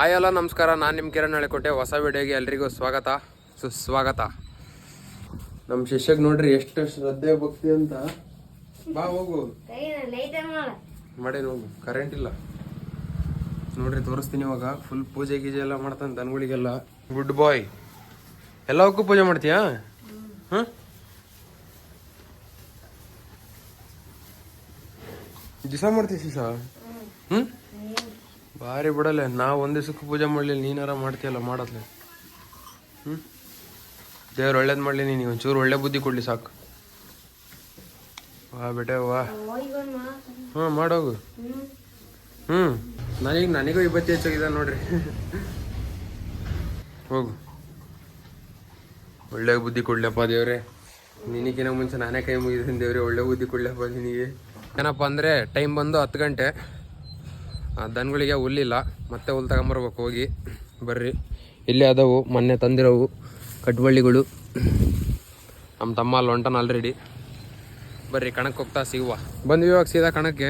Hi ಎಲ್ಲ ನಮಸ್ಕಾರ. ನಾನು ನಿಮ್ಮ ಕಿರಣ್ ಹೇಳಿಕೊಟ್ಟೆ ಹೊಸ ವಿಡಿಯೋಗೆ ಎಲ್ರಿಗೂ ಸ್ವಾಗತ. ಸುಸ್ವಾಗತ. ನಮ್ಮ ಶಿಷ್ಯಕ್ಕೆ ನೋಡ್ರಿ ಎಷ್ಟು ಶ್ರದ್ಧೆ, ಭಕ್ತಿ ಅಂತ. ಬಾ, ಹೋಗು. ಮಾಡಿ ಹೋಗು. ಕರೆಂಟ್ ಇಲ್ಲ. ನೋಡ್ರಿ, ತೋರಿಸ್ತೀನಿ ಇವಾಗ. ಫುಲ್ ಪೂಜೆ ಗೀಜೆ ಎಲ್ಲ ಮಾಡ್ತಾನೆ ದನಗಳಿಗೆಲ್ಲ. ಗುಡ್ ಬಾಯ್ ಎಲ್ಲವಕ್ಕೂ ಪೂಜೆ ಮಾಡ್ತೀಯಾ? ಹಾಂ ದಿಸ ಮಾಡ್ತೀಯ ಸಿಸ ಹ್ಞೂ ಭಾರಿ ಬಿಡಲ್ಲ ನಾವು ಒಂದ್ ದಿವಸಕ್ಕೂ ಪೂಜೆ ಮಾಡಲಿಲ್ಲ, ನೀನಾರ ಮಾಡ್ತೀಯಲ್ಲ ಮಾಡತ್ಲೆ ಹ್ಞೂ ದೇವ್ರು ಒಳ್ಳೇದು ಮಾಡಲಿ ನೀನು, ಒಂಚೂರು ಒಳ್ಳೆ ಬುದ್ಧಿ ಕೊಡ್ಲಿ ಸಾಕು. ವಾ ಬೇಟೆ, ವಾ. ಹ್ಞೂ ಮಾಡೋಗು. ಹ್ಞೂ ನನಗೆ, ನನಗೂ ಇಪ್ಪತ್ತು ಹೆಚ್ಚಾಗಿದೆ ನೋಡ್ರಿ. ಹೋಗು. ಒಳ್ಳೆ ಬುದ್ಧಿ ಕೊಡ್ಲಪ್ಪ ದೇವ್ರೆ. ನಿನಗಿನ ಮುಂಚೆ ನಾನೇ ಕೈ ಮುಗಿದೀನಿ ದೇವ್ರೆ, ಒಳ್ಳೆ ಬುದ್ಧಿ ಕೊಡ್ಲಪ್ಪ ನಿನಗೆ. ಏನಪ್ಪ ಅಂದರೆ ಟೈಮ್ ಬಂದು ಹತ್ತು ಗಂಟೆ. ದನಗಳಿಗೆ ಹುಲ್ಲಿಲ್ಲ. ಮತ್ತೆ ಹುಲ್ಲು ತಗೊಂಬರ್ಬೇಕು ಹೋಗಿ. ಬರ್ರಿ. ಇಲ್ಲೇ ಅದಾವು ಮೊನ್ನೆ ತಂದಿರೋವು ಕಟ್ಬಳ್ಳಿಗಳು ನಮ್ಮ ತಮ್ಮ ಅಲ್ಲಿ ಹೊಂಟನ ಆಲ್ರೆಡಿ ಬರ್ರಿ ಕಣಕ್ಕೆ ಹೋಗ್ತಾ ಸಿಗುವ. ಬಂದ್ವಿ ಇವಾಗ ಸೀದಾ ಕಣಕ್ಕೆ.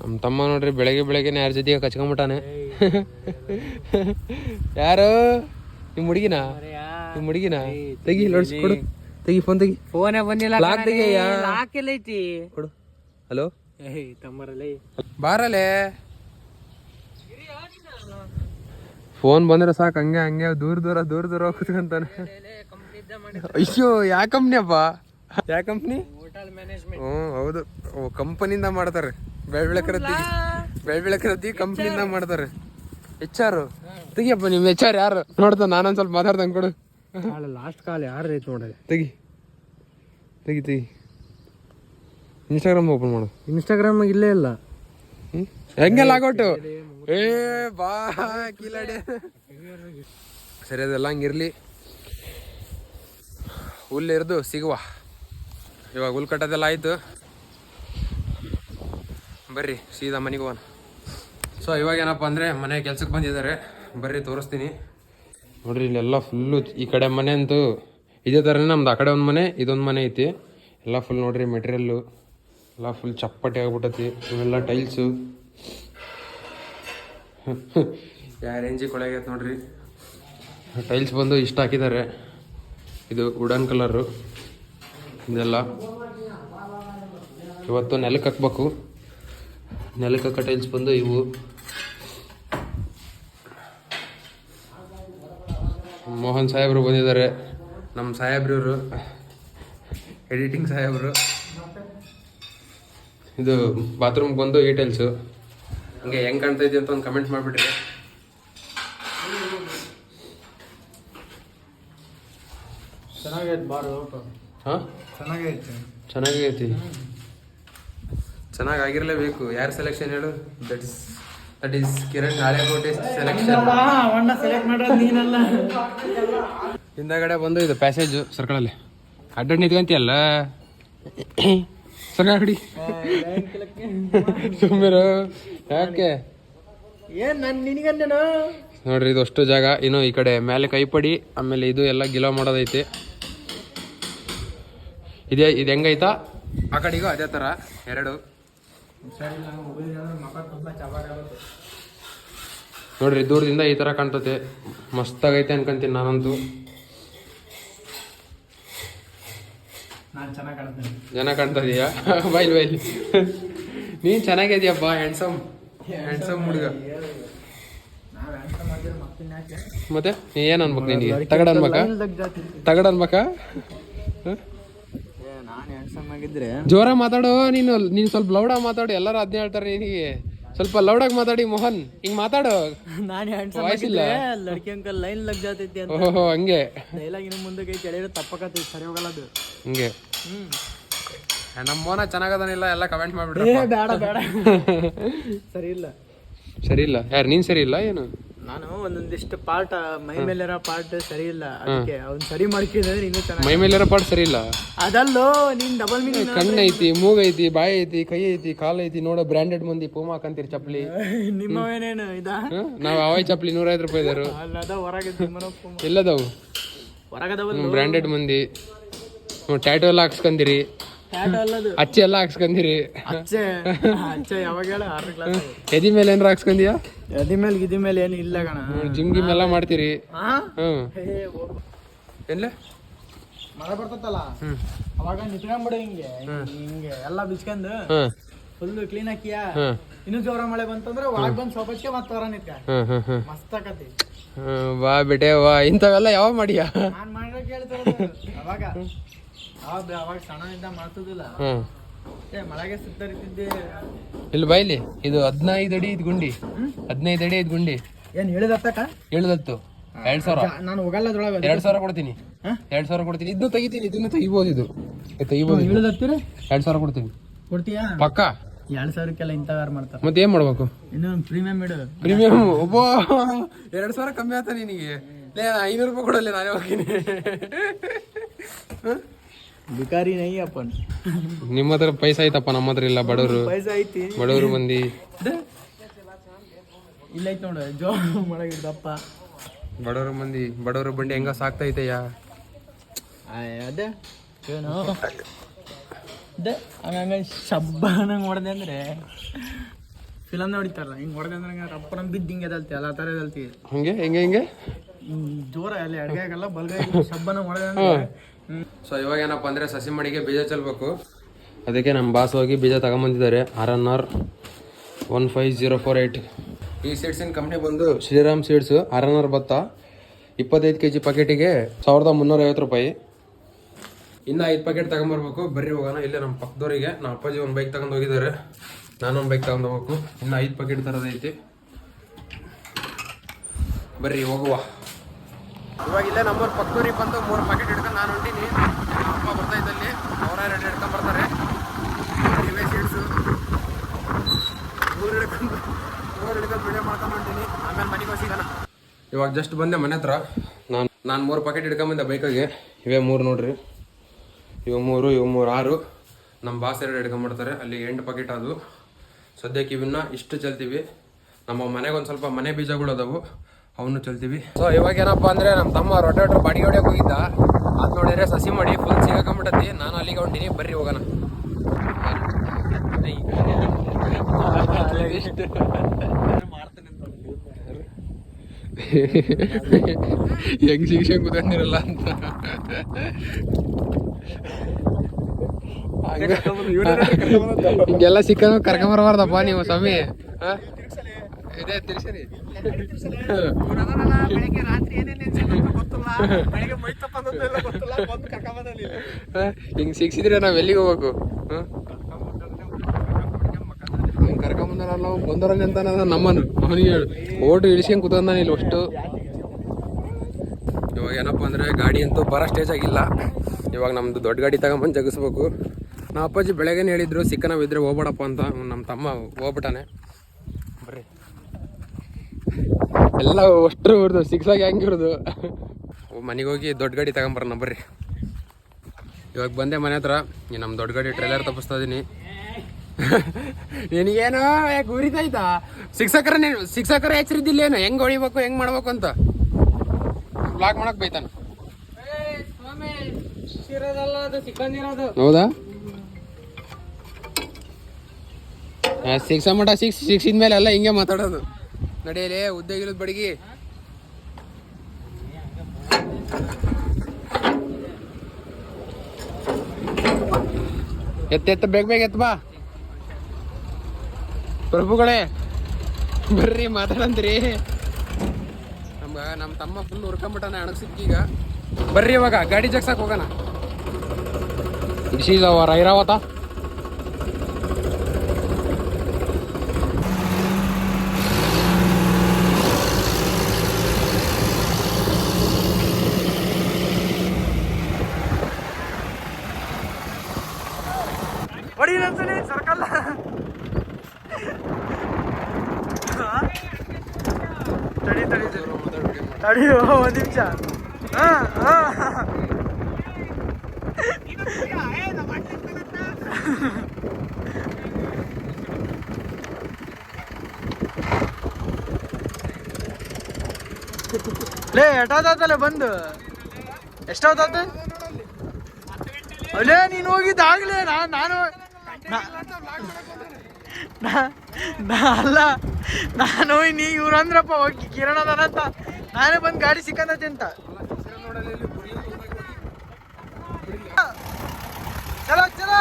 ನಮ್ಮ ತಮ್ಮ ನೋಡ್ರಿ ಬೆಳಗ್ಗೆ ಬೆಳಗ್ಗೆನೆ ಯಾರ ಜೊತೆಗೆ ಕಚ್ಕೊಂಬಿಟ್ಟಾನೆ. ಯಾರು? ನಿಮ್ಮ ಹುಡುಗಿನ? ನಿಮ್ಮ ಹುಡುಗಿನ? ತೆಗಿ ಕೊಡು. ತೆಗಿ ಫೋನ್ ತೆಗಿ. ಫೋನೇ ಬಂದಿಲ್ಲ ಲಾಕ್. ಲಾಕ್ ಕೊಡು. ಹಲೋ ಬಾರಲೆ. ಫೋನ್ ಬಂದ್ರೆ ಸಾಕು ಹಂಗೆ ಹಂಗೆ ದೂರ ದೂರ ದೂರ ದೂರ ಕೂತ್ಕೊಂತಾನೆ ಅಯ್ಯೋ ಯಾ ಕಂಪ್ನಿ ಹೋಟೆಲ್ ಮ್ಯಾನೇಜ್ಮೆಂಟ್ ಹ್ಞೂ ಹೌದು. ಓ ಕಂಪನಿಯಿಂದ ಮಾಡ್ತಾರೆ. ಬೆಳ್ ಬೆಳಕರದ್ದಿ ಬೆಳ್ ಬೆಳಕರದ್ದಿ ಕಂಪ್ನಿಯಿಂದ ಮಾಡ್ತಾರೆ. ಎಚ್ ಆರ್ ತೆಗಿಯಪ್ಪ ನಿಮ್ಮ ಎಚ್ ಆರ್ ಯಾರು? ನೋಡ್ತಾ ನಾನೊಂದ್ ಸ್ವಲ್ಪ ಮಾತಾಡ್ದಂಗೆ ಕೊಡು. ಲಾಸ್ಟ್ ಕಾಲ್ ಯಾರು ಐತೆ ನೋಡ್ರಿ ತೆಗಿ. ತೆಗಿ ತೆಗಿ. ಇನ್ಸ್ಟಾಗ್ರಾಮ್ ಓಪನ್ ಮಾಡು. ಇನ್ಸ್ಟಾಗ್ರಾಮ್ ಇಲ್ಲೇ ಇಲ್ಲ? ಹೆಂಗೆ ಲಾಗೌಟು ಏ ಬಾ ಕಿಲಾಡಿ ಸರಿ ಅದೆಲ್ಲ ಹಂಗಿರ್ಲಿ ಹುಲ್ಲು ಇರ್ದು ಸಿಗುವ. ಇವಾಗ ಹುಲ್ ಕಟ್ಟೋದೆಲ್ಲ ಆಯ್ತು. ಬರ್ರಿ ಸೀದಾ ಮನೆಗೆ ಹೋಗೋಣ. ಸೊ ಇವಾಗ ಏನಪ್ಪ ಅಂದರೆ ಮನೆ ಕೆಲ್ಸಕ್ಕೆ ಬಂದಿದ್ದಾರೆ. ಬರ್ರಿ ತೋರಿಸ್ತೀನಿ. ನೋಡ್ರಿ ಇಲ್ಲೆಲ್ಲ ಫುಲ್ಲು ಈ ಕಡೆ ಮನೆ ಅಂತೂ ಇದೇ ಥರನೇ ನಮ್ದು. ಆ ಕಡೆ ಒಂದು ಮನೆ ಇದೊಂದು ಮನೆ ಐತಿ. ಎಲ್ಲ ಫುಲ್ ನೋಡ್ರಿ ಮೆಟೀರಿಯಲ್ಲು ಎಲ್ಲ ಫುಲ್ ಚಪ್ಪಟೆ ಆಗ್ಬಿಟ್ಟತಿ ಇವೆಲ್ಲ ಟೈಲ್ಸು ಯಾವ ರೇಂಜಿಗೆ ಕೊಳಗೈತೆ ನೋಡ್ರಿ. ಟೈಲ್ಸ್ ಬಂದು ಇಷ್ಟ ಹಾಕಿದ್ದಾರೆ ಇದು ವುಡನ್ ಕಲರು ಇದೆಲ್ಲ ಇವತ್ತು ನೆಲಕ್ಕೆ ಹಾಕ್ಬೇಕು. ನೆಲಕ್ಕೆ ಹಾಕೋ ಟೈಲ್ಸ್ ಬಂದು ಇವು. ಮೋಹನ್ ಸಾಹೇಬ್ರು ಬಂದಿದ್ದಾರೆ. ನಮ್ಮ ಸಾಹೇಬ್ರವರು ಎಡಿಟಿಂಗ್ ಸಾಹೇಬ್ರು. ಇದು ಬಾತ್ರೂಮ್ ಬಂದು ಈ ಟೈಲ್ಸು ಹಂಗೆ ಹೆಂಗೆ ಕಾಣ್ತಾ ಇದೆ ಅಂತ ಒಂದು ಕಮೆಂಟ್ ಮಾಡ್ಬಿಟ್ರಿ. ಚೆನ್ನಾಗೈತೆ ಬಾರು ಹಾಂ? ಚೆನ್ನಾಗೈತೆ. ಚೆನ್ನಾಗೈತಿ. ಚೆನ್ನಾಗಿ ಆಗಿರಲೇಬೇಕು ಯಾರು ಸೆಲೆಕ್ಷನ್ ಹೇಳು? That is that is Kiran Nalekote selection ಹಿಂದಗಡೆ ಬಂದು ಇದು ಪ್ಯಾಸೇಜು ಸರ್ಕಳಲ್ಲಿ ಅಡ್ಡ ನಿಂತ್ಕೊಂತಿಯಲ್ಲ? ಸುಮ್ಮರು. ಯಾಕೆ? ಏನ್ ನನ್ ನೋಡ್ರಿ ಇದು ಅಷ್ಟು ಜಾಗ. ಇನ್ನು ಈ ಕಡೆ ಮೇಲೆ ಕೈಪಡಿ ಆಮೇಲೆ ಇದು ಎಲ್ಲ ಗಿಲೋ ಮಾಡೋದೈತಿ. ಇದೆ ಇದು ಹೆಂಗೈತಾ? ಆ ಕಡೆಗೂ ಅದೇ ಥರ ಎರಡು. ನೋಡ್ರಿ ದೂರದಿಂದ ಈ ಥರ ಕಾಣ್ತತೆ. ಮಸ್ತಾಗೈತೆ ಅನ್ಕೊಂತೀನಿ ನಾನಂತೂ. ಚೆನ್ನಾಗಿ ಕಾಣ್ತಾ ಇದೀಯಾ ಬೈಲ್ ಬೈಲ್. ನೀನ್ ಬಾ, ಹ್ಯಾಂಡ್ಸಮ್ ಹ್ಯಾಂಡ್ಸಮ್ ಹುಡುಗ. ಮತ್ತೆ? ಏನು ಏನ್ ಅನ್ಬೇಕು ನಿನಗೆ? ತಗಡ ಅನ್ಬೇಕ? ತಗಡ ಅನ್ಬೇಕ? ಜೋರ ಮಾತಾಡು ನೀನು ನೀನು ಸ್ವಲ್ಪ ಲೌಡ ಮಾತಾಡು ಎಲ್ಲರೂ ಅದನ್ನೇ ಹೇಳ್ತಾರೆ ನಿನಗೆ. ಸ್ವಲ್ಪ ಲೌಡಾಗಿ ಮಾತಾಡಿ ಮೋಹನ್. ಹಿಂಗ್ ಮಾತಾಡು. ನಾನು ಹ್ಯಾಂಡ್ಸಮ್ ವಾಯ್ಸ್ ಇಲ್ಲ. ಲಡ್ಕಿ ಅಂಕಲ್ ಲೈನ್ ಲಗ್ ಜಾತೈತಿ ಅಂತ. ಓಹೋ ಹಂಗೆ. ಡೈಲಾಗ್ ಇನ್ನು ಮುಂದಕ್ಕೆ ಕೆಳಗೆ ತಪ್ಪಕತ್ತೈತಿ ಸರಿ ಹೋಗಲ್ಲ ಅದು. ಹಂಗೆ. ಹ್ಮ್. ನಮ್ಮ ಮೋನ ಚೆನ್ನಾಗದಾನಿಲ್ಲ ಎಲ್ಲ ಕಮೆಂಟ್ ಮಾಡ್ಬಿಡ್ರಿ ಏ ಬೇಡ ಬೇಡ. ಸರಿ ಇಲ್ಲ. ಸರಿ ಇಲ್ಲ. ಯಾರು ನೀನ್ ಸರಿ ಇಲ್ಲ ಏನು? ನಾನು ಒಂದೊಂದಿಷ್ಟು ಪಾರ್ಟ್ ಮೈ ಮೇಲಿರೋ ಪಾರ್ಟ್ ಸರಿ ಇಲ್ಲ. ಅದಕ್ಕೆ ಅವ್ನು ಸರಿ ಮಾಡ್ಕಿದ್ರೆ ಇನ್ನೂ ಚೆನ್ನಾಗಿ ಮೈ ಮೇಲಿರೋ ಪಾಟ್ ಸರಿ ಇಲ್ಲ? ಅದಲ್ಲೋ ನೀನ್ ಡಬಲ್ ಮೀನಿಂಗ್ ಕಣ್ಣು ಐತಿ ಮೂಗ್ ಐತಿ ಬಾಯಿ ಐತಿ ಕೈ ಐತಿ ಕಾಲ್ ಐತಿ ನೋಡೋ ಬ್ರಾಂಡೆಡ್ ಮಂದಿ ಪೂಮಾ ಹಾಕಂತೀರಿ ಚಪ್ಪಲಿ ನಿಮ್ಮವೇನೇನು ಇದಾ? ನಾವು ಅವಾಯ್ ಚಪ್ಪಲಿ ನೂರೈವತ್ತು ರೂಪಾಯಿ ಇದಾರು. ಅಲ್ಲದ ಹೊರಗೆ ಎಲ್ಲದವು. ಹೊರಗದವಲ್ಲ? ಬ್ರಾಂಡೆಡ್ ಮಂದಿ. ಟ್ಯಾಟೋ ಎಲ್ಲ ಹಾಕ್ಸ್ಕಂದಿರಿ ಅಚ್ಚಿ ಎಲ್ಲ ಹಾಕ್ಸ್ಕೊಂಡಿರಿ ಅಚ್ಚೆ. ಅಚ್ಚೆ ಯಾವಾಗ ಹೇಳ ಆರನೇ ಕ್ಲಾಸ್ ಎದಿ ಮೇಲೆ ಏನಾರ ಹಾಕ್ಸ್ಕೊಂಡಿಯಾ ಎದಿ ಮೇಲೆ ಗಿದಿ ಮೇಲೆ ಏನು ಇಲ್ಲ ಕಣ. ಜಿಮ್ ಗಿಮ್ ಎಲ್ಲ ಮಾಡ್ತೀರಿ. ಹ್ಮ್. ಎಲ್ಲ? ಮಳೆ ಬರ್ತತ್ತಲ್ಲ? ಹ್ಮ್. ಅವಾಗ ನಿತ್ಕೊಂಡ್ಬಿಡು ಹಿಂಗೆ. ಹಿಂಗೆ ಎಲ್ಲ ಬಿಚ್ಕೊಂಡು ಫುಲ್ ಕ್ಲೀನ್ ಹಾಕಿಯ? ಇನ್ನು ಜೋರ ಮಳೆ ಬಂತಂದ್ರೆ ಒಳಗ್ ಬಂದ್ ಸೊಬಕ್ಕೆ ಮತ್ತೆ ಹೊರ ನಿತ್ಕ. ಮಸ್ತ್ ಆಕತಿ. ಹ್ಮ್, ಬಾ ಬಿಡೆ ವಾ ಇಂಥವೆಲ್ಲ ಯಾವಾಗ ಮಾಡಿಯಾ? ನಾನ್ ಮಾಡಿರೋ ಕೇಳ್ತಿರೋದು ಅವಾಗ. ಅವಾಗ ಅವಾಗ ಸಣ್ಣ ಇದ್ದ ಮಾಡ್ತಿದ್ದಿಲ್ಲ ಮಳೆಗೆ ಸುತ್ತರಿತಿದ್ದೆ ಇಲ್ಲಿ ಬೈಲಿ ಇದು ಹದಿನೈದು ಅಡಿ ಇದು ಗುಂಡಿ. ಹದಿನೈದು ಅಡಿ ಇದು ಗುಂಡಿ. ಏನ್ ಹೇಳಿದತ್ತಕ್ಕ ಹೇಳಿದತ್ತು. ಎರಡ್ ಸಾವಿರ. ನಾನು ಹೋಗಲ್ಲ ಅದ್ರೊಳಗೆ ಎರಡ್ ಸಾವಿರ ಕೊಡ್ತೀನಿ? ಎರಡ್ ಸಾವಿರ ಕೊಡ್ತೀನಿ. ಇದನ್ನು ತೆಗಿತೀನಿ ಇದನ್ನು ತೆಗಿಬೋದು ಇದು. ತೆಗಿಬೋದು. ಹೇಳಿದತ್ತೀರಿ ಎರಡ್ ಸಾವಿರ ಕೊಡ್ತೀನಿ. ಕೊಡ್ತೀಯಾ? ಪಕ್ಕ? ಎರಡ್ ಸಾವಿರಕ್ಕೆಲ್ಲ ಇಂಥವ್ರು ಮಾಡ್ತಾರೆ. ಮತ್ತೆ ಏನ್ ಮಾಡ್ಬೇಕು? ಇನ್ನು ಪ್ರೀಮಿಯಂ ಇಡು. ಪ್ರೀಮಿಯಂ ಒಬ್ಬ ಎರಡ್ ಸಾವಿರ ಕಮ್ಮಿ ಆತ ನಿನಗೆ. ಐನೂರು ರೂಪಾಯಿ ಕೊಡಲ್ಲ ನಾನೇ ಹೋಗ್ತೀನಿ. ಬಿಕಾರಿ ನೈ ಅಪ್ಪನ್. ನಿಮ್ಮ ಹತ್ರ ಪೈಸಾ ಐತಪ್ಪ ನಮ್ಮ ಹತ್ರ ಇಲ್ಲ ಬಡವರು. ಪೈಸಾ ಐತಿ ಬಡವರು ಮಂದಿ? ಇಲ್ಲ ಐತ್ ನೋಡು ಜೋ ಮಳೆಗೆ ದಪ್ಪ ಬಡವರು ಮಂದಿ ಬಡವರು ಬಂಡಿ ಹೆಂಗ ಸಾಕ್ತೈತೆಯಾ? ಅದೇ ಏನು. ಅದೇ ಹಂಗ ಶಬ್ಬ ನಂಗೆ ಹೊಡೆದೆ ಅಂದ್ರೆ ಫಿಲಮ್ ನೋಡಿತಾರಲ್ಲ ಹಿಂಗೆ ಹೊಡೆದೆ ಅಂದ್ರೆ ಹಂಗೆ ರಪ್ಪನ ಬಿದ್ದು ಹಿಂಗೆ ಅದಲ್ತಿ ಎಲ್ಲ ಥರ ಅದಲ್ತಿ ಹಂಗೆ ಹೆಂಗೆ ಹಿಂಗೆ? ಜೋರ ಅಲ್ಲಿ ಅಡ್ಗಾಗಲ್ಲ ಬಲ್ಗೈ ಶಬ್ಬನ ಹೊಡೆದೆ ಅಂದ್ರೆ. ಸೊ ಇವಾಗ ಏನಪ್ಪ ಅಂದ್ರೆ ಸಸಿ ಮಡಿಗೆ ಬೀಜ ಚೆಲ್ಬೇಕು. ಅದಕ್ಕೆ ನಮ್ಮ ಬಾಸ್ ಹೋಗಿ ಬೀಜ ತಗೊಂಬಂದಿದ್ದಾರೆ. R N R one five zero four eight ಈ ಸೀಡ್ಸಿನ ಕಂಪ್ನಿ ಬಂದು? Shriram seeds R N R ಭತ್ತ, ಇಪ್ಪತ್ತೈದು ಕೆ ಜಿ ಪ್ಯಾಕೆಟಿಗೆ ಸಾವಿರದ ಮುನ್ನೂರ ಐವತ್ತು ರೂಪಾಯಿ. ಇನ್ನು ಐದು ಪ್ಯಾಕೆಟ್ ತಗೊಂಬರ್ಬೇಕು. ಬರ್ರಿ ಹೋಗೋಣ. ಇಲ್ಲೇ ನಮ್ಮ ಪಕ್ಕದವರಿಗೆ ನಮ್ಮ ಅಪ್ಪಾಜಿ ಒಂದು ಬೈಕ್ ತಗೊಂಡು ಹೋಗಿದ್ದಾರೆ. ನಾನೊಂದು ಬೈಕ್ ತಗೊಂಡು ಹೋಗ್ಬೇಕು. ಇನ್ನು ಐದು ಪ್ಯಾಕೆಟ್ ತರೋದೈತಿ. ಬರ್ರಿ ಹೋಗುವ. ಇವಾಗ ಇಲ್ಲೇ ನಮ್ಮೂರು ಪಕ್ಕೂರಿಗೆ ಬಂದು ಮೂರು ಪ್ಯಾಕೆಟ್ ಹಿಡ್ಕೊಂಡು ನಾನು ಹೊಂಟೀನಿ. ಅಪ್ಪ ಬರ್ತಾ ಇದ್ದಲ್ಲಿ, ಅವರ ಎರಡು ಹಿಡ್ಕೊಂಡು ಬರ್ತಾರೆ. ಇವೇ ಸೀಡ್ಸು ಮೂರು ಹಿಡ್ಕೊಂಡು ಮೂರು ಹಿಡ್ಕೊಂಡು ವಿಡಿಯೋ ಮಾಡ್ಕೊಂಡು ಹೊಂಟೀನಿ. ಆಮೇಲೆ ಮನೆಗೆ ಸಿಗೋಣ. ಇವಾಗ ಜಸ್ಟ್ ಬಂದೆ ಮನೆ ಹತ್ರ. ನಾನು ನಾನು ಮೂರು ಪ್ಯಾಕೆಟ್ ಹಿಡ್ಕೊಂಬಂದೆ ಬೈಕಾಗೆ ಇವೇ ಮೂರು ನೋಡ್ರಿ. ಇವು ಮೂರು ಇವು ಮೂರು ಆರು. ನಮ್ಮ ಬಾಸ್ ಎರಡು ಹಿಡ್ಕೊಂಬರ್ತಾರೆ ಅಲ್ಲಿ ಎಂಟು ಪ್ಯಾಕೆಟ್ ಅದು. ಸದ್ಯಕ್ಕೆ ಇವನ್ನ ಇಷ್ಟು ಚೆಲ್ತೀವಿ. ನಮ್ಮ ಮನೆಗೆ ಒಂದು ಸ್ವಲ್ಪ ಮನೆ ಬೀಜಗಳು ಅದಾವು. ಅವನು ಚೆಲ್ತೀವಿ ಸೊ ಇವಾಗ ಏನಪ್ಪ ಅಂದ್ರೆ ನಮ್ಮ ತಮ್ಮ ರೊಟೇಟ್ರ್ ಬಾಡಿ ಹೊಡ್ಯಕ್ಕೆ ಹೋಗಿದ್ದ. ಅದು ನೋಡಿದ್ರೆ ಸಸಿ ಮಾಡಿ ಫುಲ್ ಸಿಗಾಕೊಂಬಿಟ್ಟತಿ ನಾನು ಅಲ್ಲಿಗೆ ಹೊಂಟೀನಿ. ಬರ್ರಿ ಹೋಗೋಣ. ಹೆಂಗ್ ಶಿಕ್ಷೆ ಕೂತ್ಕೊಂಡಿರಲ್ಲ ಅಂತ. ಹಿಂಗೆಲ್ಲ ಸಿಕ್ಕ ಕರ್ಕೊಂಬರ್ಬಾರ್ದಪ್ಪ ನೀವು ಸ್ವಾಮಿ? ಇದೇ ಬೆಳಗ್ಗೆ ರಾತ್ರಿ ಏನೇನು ಗೊತ್ತಿಲ್ಲ. ಬೆಳಗ್ಗೆ ಮೈ ತಪ್ಪಂದೆಲ್ಲ ಗೊತ್ತಿಲ್ಲ. ಬಂದು ಕರ್ಕೊಂಬಂದಲ್ಲಿ ಹಾ? ಹಿಂಗ್ ಸಿಕ್ಸಿದ್ರೆ ನಾವ್ ಎಲ್ಲಿಗೆ ಹೋಗ್ಬೇಕು? ಹಾ? ಹಿಂಗ್ ಬಂದವ್ರಲ್ಲಿ ಅಂತ ನಮ್ಮನು ಅವನಿಗೆ ಹೇಳು. ಓಟು ಇಳಿಸ್ಕೊಂಡ್ ಕೂತ್ಕೊಂಡ ಇಲ್ಲಿ ಅಷ್ಟು. ಇವಾಗ ಏನಪ್ಪ ಅಂದ್ರೆ ಗಾಡಿ ಅಂತೂ ಬರ ಸ್ಟೇಜ್ ಆಗಿಲ್ಲ. ಇವಾಗ ನಮ್ದು ದೊಡ್ಡ ಗಾಡಿ ತಗೊಂಬಂದು ಜಗಿಸ್ಬೇಕು ನಮ್ಮ ಅಪ್ಪಾಜಿ ಬೆಳಗ್ಗೆ ಹೇಳಿದ್ರು ಸಿಕ್ಕ ನಾವಿದ್ರೆ ಇದ್ರೆ ಹೋಗ್ಬೇಡಪ್ಪ ಅಂತ. ನಮ್ಮ ತಮ್ಮ ಹೋಗ್ಬಿಟ್ಟಾನೆ. ಎಲ್ಲ ಅಷ್ಟು ಇವ್ರದ್ದು ಸಿಕ್ಸ್ ಆಗಿ ಓ, ಮನೆಗೆ ಹೋಗಿ ದೊಡ್ಡ ಗಾಡಿ ತಗೊಂಬರೋಣ ಬರ್ರಿ. ಇವಾಗ ಬಂದೆ ಮನೆ ಹತ್ರ ನಮ್ಮ ದೊಡ್ಡ ಗಾಡಿ ಟ್ರೈಲರ್ ತಪ್ಪಿಸ್ತಾ ಇದೀನಿ. ನಿನಗೇನು ಯಾಕೆ ಉರಿತೈತಾ ಶಿಕ್ಷಕರ ನೀನು ಶಿಕ್ಷಕರ ಹೆಚ್ಚರಿದ್ದಿಲ್ಲ ಏನು ಹೆಂಗೆ ಹೊಡಿಬೇಕು ಹೆಂಗೆ ಮಾಡ್ಬೇಕು ಅಂತ? ಬ್ಲಾಕ್ ಮಾಡೋಕೆ ಬೈತಾನ. ಹೌದಾ? ಸಿಕ್ಸ ಮಟ ಸಿಕ್ಸ್ ಸಿಕ್ಸ್ ಮೇಲೆ ಎಲ್ಲ ಹಿಂಗೆ ಮಾತಾಡೋದು. ನಡೆಯಲೇ ಉದ್ಯೋಗಿರೋದು ಬಡಗಿ. ಎತ್ತ ಎತ್ತ, ಬೇಗ ಬೇಗ ಎತ್ತ ಬಾ. ಪ್ರಭುಗಳೇ ಬರ್ರಿ, ಮಾತಾಡಂತ್ರಿ. ನಮ್ಗ ನಮ್ಮ ತಮ್ಮ ಫುಲ್ ಹುರ್ಕೊಂಬಿಟ್ಟಾನೆ ಈಗ. ಬರ್ರಿ ಇವಾಗ, ಗಾಡಿ ಜಗ್ಸಕ್ ಹೋಗೋಣ. This is Airavata. ತಡಿ ತಡಿ ತಡಿ ಒಂದ್ ನಿಮಿಷ. ಹಾ ಲೇ ಎಟಾದಲ್ಲ ಬಂದು? ಎಷ್ಟಾದ ಅಲ್ಲೇ ನೀನು ಹೋಗಿದ್ದಾಗ್ಲೇ ನಾನು ನಾ- ನಾ- ನಾ ಅಲ್ಲ. ನಾನು ನೀ ಇವ್ರಂದ್ರಪ್ಪ ಹೋಗಿ ಕಿರಣ ಅಂತ ನಾನೇ ಬಂದು ಗಾಡಿ ಸಿಕ್ಕಂದತಿ ಅಂತ ಚಲೋ ಚಲೋ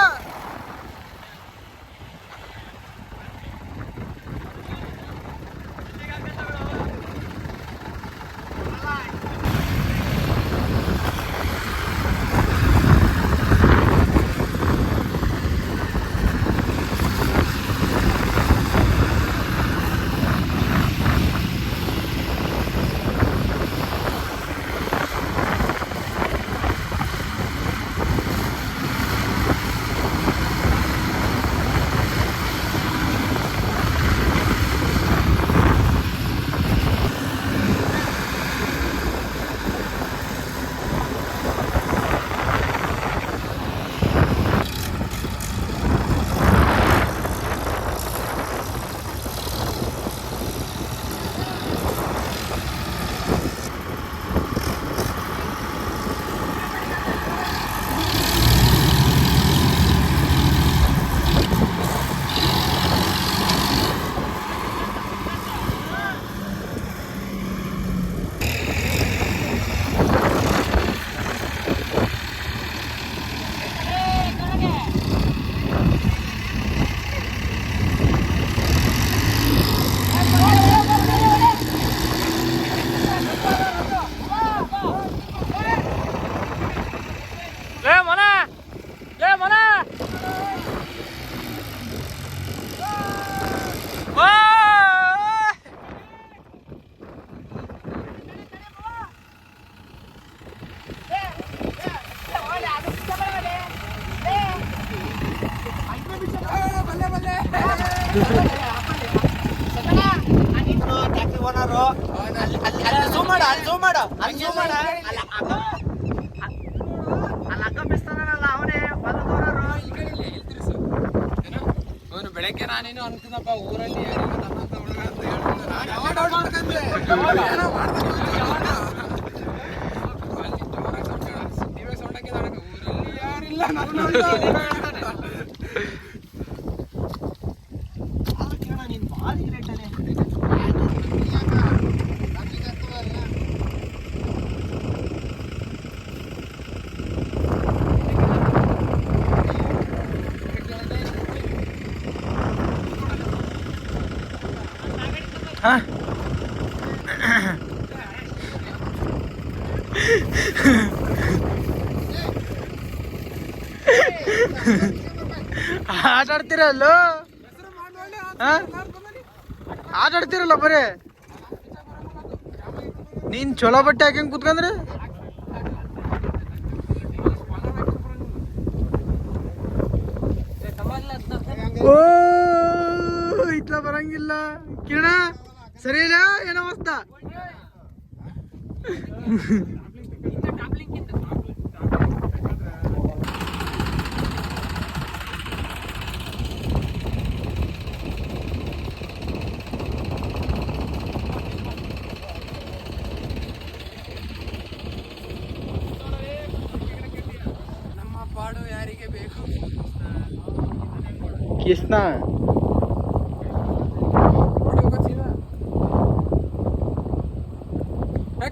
ಲೇ ಮನ ಲೇ ಮನ ಅವನು ಬೆಳಗ್ಗೆ ನಾನೇನು ಅನ್ಕೊಂಡಪ್ಪ ಊರಲ್ಲಿ ಯಾರಿಗೂ ನನ್ನಂತ ಹುಡುಗ ಅಂತ ಹೇಳ್ತಿದ್ದ. ನಾನ್ ಯಾವಾಗ doubt ಮಾಡ್ಕೊಂಡೆ? ಏನೋ ಮಾಡ್ತಾನೆ ಇವ್ನು ಯಾವಾಗ? ಅಲ್ಲಿ ಜೋರಾಗಿ sound ಕೇಳೋದು. TV sound ಹಾಕಿದಾನೆ. ಊರಲ್ಲಿ ಯಾರಿಲ್ಲ ನನ್ನಂತ ಹುಡುಗ ಅಂತ. ಆಟ ಆಡ್ತೀರಲ್ಲ ಆಟ ಆಡ್ತೀರಲ್ಲ ಬರೇ? ನೀನ್ ಚೊಲೋ ಬಟ್ಟೆ ಹಾಕಂಗ್ ಕುತ್ಕಂದ್ರೆ? ಓ, ಇಟ್ಲ ಬರಂಗಿಲ್ಲ. ಕಿರಣ, ಸರಿ ಇಲ್ಲ? ಏನೋ ಮಸ್ತ. ಪಾಡು ಯಾರಿಗೆ ಬೇಕು?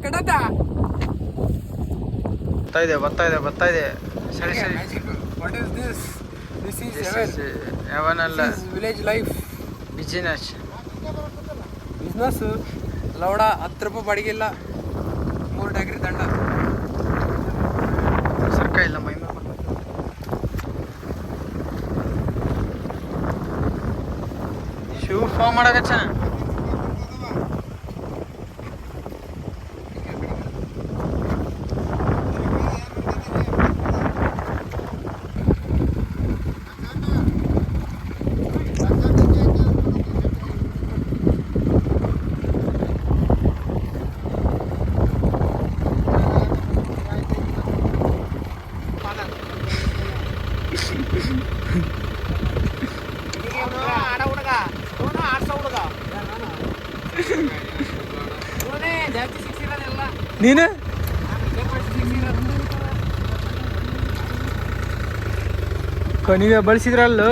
ಕಡತ. ಬರ್ತಾ ಇದೆ ಬರ್ತಾ ಇದೆ ಬರ್ತಾ ಇದೆ. ಸರಿ ಸರಿ. What is this this is is This ಅಲ್ಲ. ವಿಲೇಜ್ ಲೈಫ್ ಬಿಸಿನೆಸ್ ಬಿಸ್ನೆಸ್ ಲೌಡ ಹತ್ತು ರೂಪಾಯಿ ಬಾಡಿಗೆ ಇಲ್ಲ ಮೂರು ಡಾಗ್ರಿ ದಂಡ ಸರ್ಕ ಇಲ್ಲ ಮೈ ಮೇಲೆ ಶೂ ಫಾರ್ಮ್ ನೀನು? ಕೊನಿಗೆ ಬಳಸಿದ್ರಲ್ಲೋ?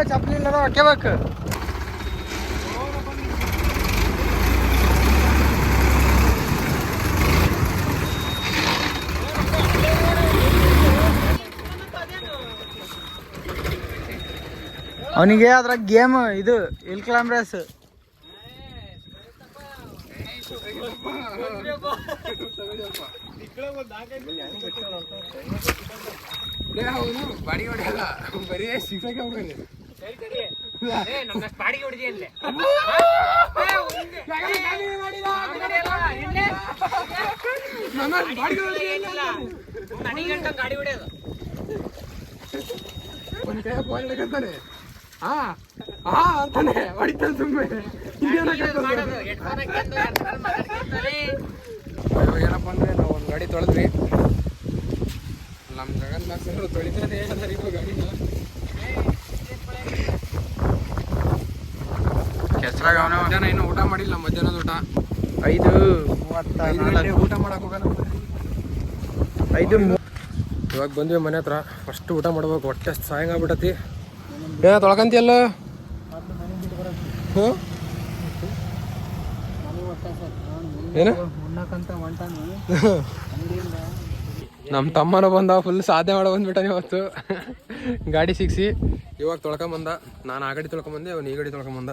ಅಂತ ಹೋಗಲ್ಲ ನೀನು ಅರೆ ಚಪ್ಪಲಿ ಇಲ್ಲ ಹಾಕ್ಯಬೇಕು ಅವನಿಗೆ ಅದ್ರಾಗ ಗೇಮ್ ಇದು ಇಲ್ ಕ್ಲಾಮ್ರಸ್ ಅವನು ಬಾಡಿ ಹೊಡೆಯಲ್ಲ ಬರೀ ಸಿಕ್ಸಕ್ಕೆ ಹೋಗಲ್ಲ ಕೈ ಫೋನ್ ಹಿಡ್ಕಂತಾನೆ ಹಾ ಹಾ ಅಂತಾನೆ. ಹೊಡಿತಾನೆ ಸುಮ್ಮನೆ ಏನಪ್ಪ ಅಂದ್ರೆ ನಾವು ಒಂದು ಗಾಡಿ ತೊಳೆದ್ವಿ. ನಮ್ಮ ಗಗನ್ ಮಾಸ್ತರು ತೊಳಿತಾನೆ ಗಾಡಿನ ಕೆಸರಾಗ ಅವನ ಮಧ್ಯಾಹ್ನ ಇನ್ನೂ ಊಟ ಮಾಡಿಲ್ಲ ಮಧ್ಯಾಹ್ನದ ಊಟ. ಐದು ಊಟ ಮಾಡಕ್ ಹೋಗೋಣ ಐದು ಇವಾಗ ಬಂದ್ವಿ ಮನೆ ಹತ್ರ ಫಸ್ಟ್ ಊಟ ಮಾಡ್ಬೇಕು ಹೊಟ್ಟೆ ಸಾಯಂಗ್ ಆಗ್ಬಿಟ್ಟತಿ ಏನ ತೊಳ್ಕಂತಿಯಲ್ಲ ಹ್ಞೂ ಏನು? ನಮ್ಮ ತಮ್ಮನ ಬಂದ ಫುಲ್ ಸಾಧ್ಯ ಮಾಡೋ ಬಂದ್ಬಿಟ್ಟಾನೆ ಇವತ್ತು. ಗಾಡಿ ಸಿಕ್ಸಿ ಇವಾಗ ತೊಳ್ಕೊಂಬಂದ ನಾನು ಆ ಗಾಡಿ ತೊಳ್ಕೊಂಬಂದೆ ಅವ್ನು ಈ ಗಾಡಿ ತೊಳ್ಕೊಂಬಂದ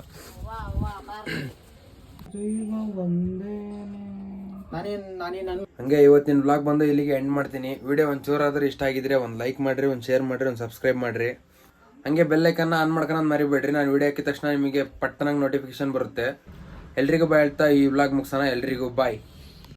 ಹಂಗೆ ಇವತ್ತಿನ ಬ್ಲಾಗ್ ಬಂದು ಇಲ್ಲಿಗೆ ಎಂಡ್ ಮಾಡ್ತೀನಿ. ವಿಡಿಯೋ ಆದರೆ ಇಷ್ಟ ಆಗಿದ್ರೆ ಒಂದು ಲೈಕ್ ಮಾಡಿರಿ, ಒಂದು ಶೇರ್ ಮಾಡಿರಿ, ಒಂದು ಸಬ್ಸ್ಕ್ರೈಬ್ ಮಾಡಿರಿ. ಹಂಗೆ ಬೆಲ್ಲೈಕನ್ನ ಆನ್ ಮಾಡ್ಕೊಂಡು ಮರಿಬೇಡ್ರಿ. ನಾನು ವಿಡಿಯೋ ಹಾಕಿದ ತಕ್ಷಣ ನಿಮಗೆ ಪಟ್ಟನಂಗೆ ನೋಟಿಫಿಕೇಶನ್ ಬರುತ್ತೆ. ಎಲ್ರಿಗೂ ಬಾಯ್ ಹೇಳ್ತಾ ಈ ಬ್ಲಾಗ್ ಮುಗಿಸೋಣ. ಎಲ್ರಿಗೂ ಬಾಯ್